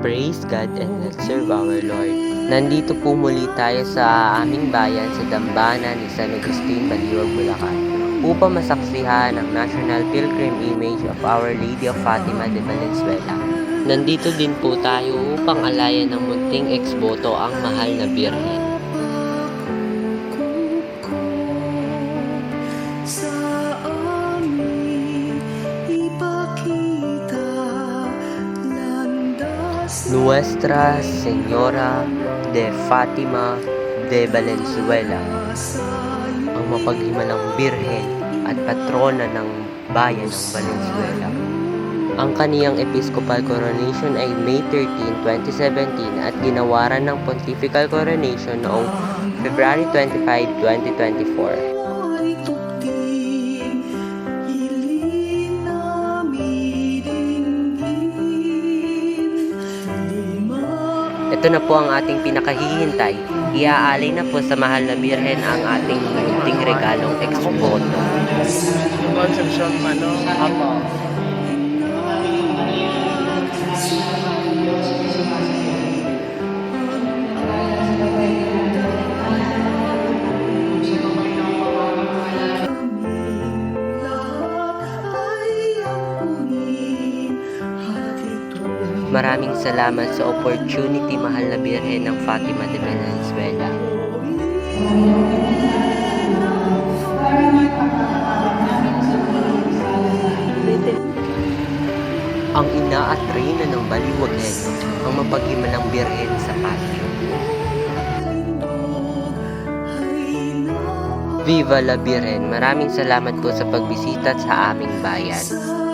Praise God and let's serve our Lord. Nandito po muli tayo sa aming bayan sa dambana ni San Agustin, Baliwag, Bulacan upang masaksihan ang National Pilgrim Image of Our Lady of Fatima de Valenzuela. Nandito din po tayo upang alayan ng munting eksboto ang mahal na Birhen. Nuestra Señora de Fatima de Valenzuela, ang mapaghimalang Birhen at patrona ng bayan ng Valenzuela. Ang kaniyang episcopal coronation ay May 13, 2017 at ginawaran ng pontifical coronation noong February 25, 2024. Ito na po ang ating pinakahihintay. Iaalay na po sa mahal na Birhen ang ating munting regalong eksboto. Conception ano? Apo. Maraming salamat sa opportunity mahal na Birhen ng Fatima de Valenzuela. Ang ina at reyna ng Baliwagen, ang mapaghimalang Birhen sa patio. Viva la Birhen! Maraming salamat po sa pagbisita sa aming bayan.